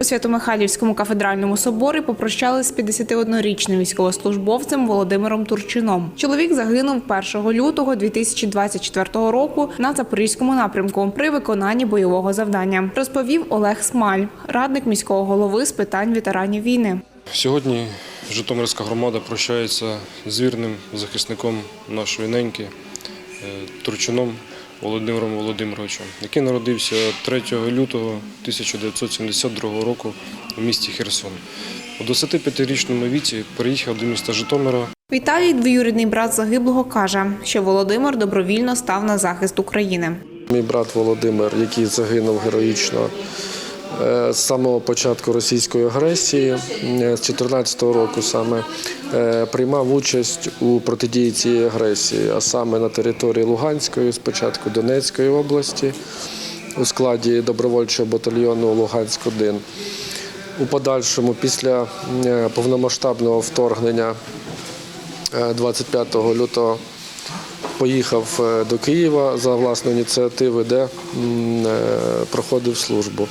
У Свято-Михайлівському кафедральному соборі попрощали з 51-річним військовослужбовцем Володимиром Турчином. Чоловік загинув 1 лютого 2024 року на запорізькому напрямку при виконанні бойового завдання. Розповів Олег Смаль, радник міського голови з питань ветеранів війни. Сьогодні Житомирська громада прощається з вірним захисником нашої неньки е, Турчином Володимиром Володимировичем, який народився 3 лютого 1972 року у місті Херсон. У 25-річному віці переїхав до міста Житомира Віталій, двоюрідний брат загиблого, каже, що Володимир добровільно став на захист України. Мій брат Володимир, який загинув героїчно е, з самого початку російської агресії, е, з 2014 року саме приймав участь у протидії цієї агресії, а саме на території Луганської, спочатку Донецької області, у складі добровольчого батальйону Луганськ-1. У подальшому, після е, повномасштабного вторгнення е, 25 лютого поїхав е, до Києва за власної ініціативи, де е, проходив службу.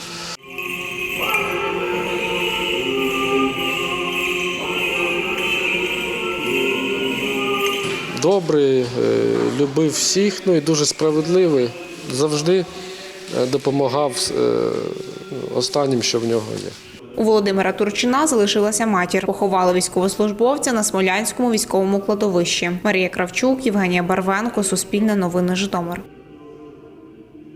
Добрий, е, любив всіх, ну і дуже справедливий. Завжди е, допомагав е, останнім, що в нього є. У Володимира Турчина залишилася матір. Поховали військовослужбовця на Смолянському військовому кладовищі. Марія Кравчук, Євгенія Барвенко, Суспільне новини Житомир.